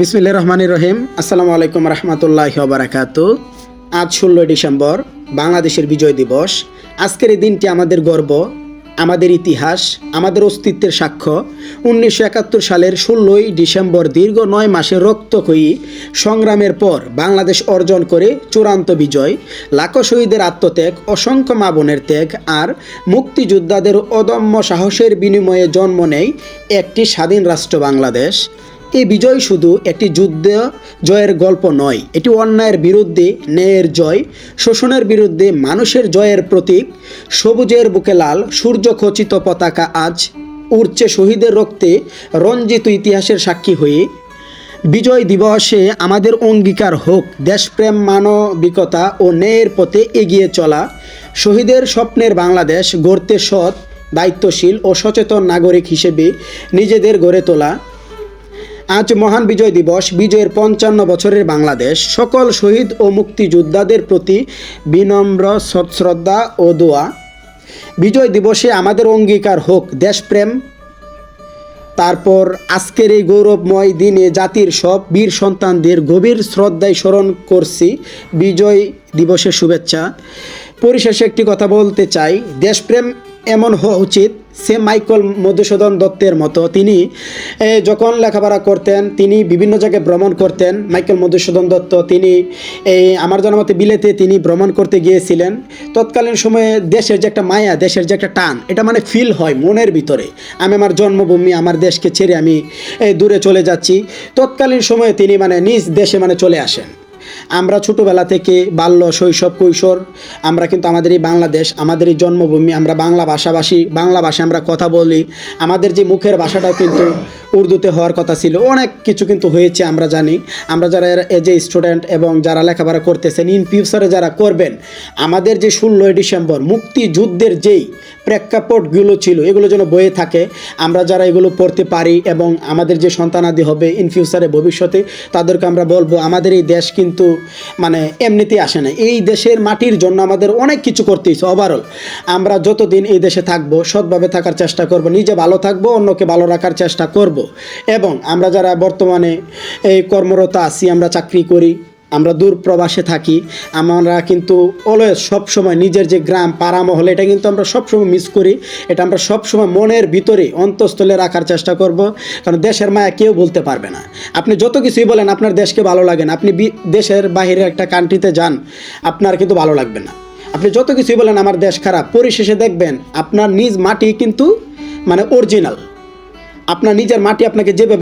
বিসমিল্লা রহমানির রহিম। আসসালামু আলাইকুম রহমতুল্লাহ বারাকাত। আজ ষোলোই ডিসেম্বর, বাংলাদেশের বিজয় দিবস। আজকের এই দিনটি আমাদের গর্ব, আমাদের ইতিহাস, আমাদের অস্তিত্বের সাক্ষ্য। উনিশশো একাত্তর সালের ষোলোই ডিসেম্বর দীর্ঘ নয় মাসের রক্তক্ষয়ী সংগ্রামের পর বাংলাদেশ অর্জন করে চূড়ান্ত বিজয়। লাখো শহীদের আত্মত্যাগ, অসংখ্য মাবনের ত্যাগ আর মুক্তিযোদ্ধাদের অদম্য সাহসের বিনিময়ে জন্ম নেয় একটি স্বাধীন রাষ্ট্র বাংলাদেশ। এই বিজয় শুধু একটি যুদ্ধ জয়ের গল্প নয়, এটি অন্যায়ের বিরুদ্ধে ন্যায়ের জয়, শোষণের বিরুদ্ধে মানুষের জয়ের প্রতীক। সবুজের বুকে লাল, সূর্য খচিত পতাকা আজ উড়ছে শহীদের রক্তে, রঞ্জিত ইতিহাসের সাক্ষী হয়ে। বিজয় দিবসে আমাদের অঙ্গীকার হোক, দেশপ্রেম, মানবিকতা ও ন্যায়ের পথে এগিয়ে চলা। শহীদের স্বপ্নের বাংলাদেশ গড়তে সৎ, দায়িত্বশীল ও সচেতন নাগরিক হিসেবে নিজেদের গড়ে তোলা। আজ মহান বিজয় দিবস, বিজয়ের পঞ্চান্ন বছরের বাংলাদেশ। সকল শহীদ ও মুক্তিযোদ্ধাদের প্রতি বিনম্র শ্রদ্ধা ও দোয়া। বিজয় দিবসে আমাদের অঙ্গীকার হোক দেশপ্রেম। তারপর আজকের এই গৌরবময় দিনে জাতির সব বীর সন্তানদের গভীর শ্রদ্ধায় স্মরণ করছি বিজয় দিবসের শুভেচ্ছা। পরিশেষে একটি কথা বলতে চাই, দেশপ্রেম এমন হওয়া উচিত, সে মাইকেল মধুসূদন দত্তের মতো। তিনি যখন লেখাপড়া করতেন, তিনি বিভিন্ন জায়গায় ভ্রমণ করতেন, মাইকেল মধুসূদন দত্ত, তিনি এই আমার জানা মতে বিলেতে তিনি ভ্রমণ করতে গিয়েছিলেন। তৎকালীন সময়ে দেশের যে একটা মায়া, দেশের যে একটা টান, এটা মানে ফিল হয় মনের ভিতরে। আমি আমার জন্মভূমি, আমার দেশকে ছেড়ে আমি দূরে চলে যাচ্ছি। তৎকালীন সময়ে তিনি মানে নিজ দেশে মানে চলে আসেন। আমরা ছোটোবেলা থেকে বাল্য শৈশব, কৈশোর, আমরা কিন্তু আমাদের এই বাংলাদেশ, আমাদের এই জন্মভূমি, আমরা বাংলা ভাষাভাষী, বাংলা ভাষায় আমরা কথা বলি। আমাদের যে মুখের ভাষাটাও কিন্তু উর্দুতে হওয়ার কথা ছিল, অনেক কিছু কিন্তু হয়েছে আমরা জানি। আমরা যারা এজ এ স্টুডেন্ট এবং যারা লেখাপড়া করতেছেন ইন ফিউচারে যারা করবেন, আমাদের যে ষোলোই ডিসেম্বর মুক্তিযুদ্ধের যেই প্রেক্ষাপটগুলো ছিল, এগুলো যেন বয়ে থাকে। আমরা যারা এগুলো পড়তে পারি এবং আমাদের যে সন্তানাদি হবে ইন ফিউচারে ভবিষ্যতে, তাদেরকে আমরা বলব, আমাদের এই দেশ কিন্তু মানে এমনিতেই আসে না এই দেশের মাটির জন্য আমাদের অনেক কিছু করতে হয়েছে ওভারঅল আমরা যতদিন এই দেশে থাকব, সৎভাবে থাকার চেষ্টা করব, নিজে ভালো থাকব, অন্যকে ভালো রাখার চেষ্টা করব। এবং আমরা যারা বর্তমানে এই কর্মরত আছি, আমরা চাকরি করি আমরা দূর প্রবাসে থাকি, আমরা কিন্তু অলওয়েজ সবসময় নিজের যে গ্রাম, পাড়া, মহল, এটা কিন্তু আমরা সবসময় মিস করি। এটা আমরা সবসময় মনের ভিতরে অন্তঃস্থলে রাখার চেষ্টা করব, কারণ দেশের মায়া কেউ বলতে পারবে না। আপনি যত কিছুই বলেন, আপনার দেশকে ভালো লাগে না। আপনি দেশের বাইরে একটা কান্ট্রিতে যান, আপনার কিন্তু ভালো লাগবে না। আপনি যত কিছুই বলেন, আমার দেশ খারাপ, পরিশেষে দেখবেন আপনার নিজ মাটি কিন্তু মানে অরিজিনাল আপনার নিজের মাটি আপনাকে যেভাবে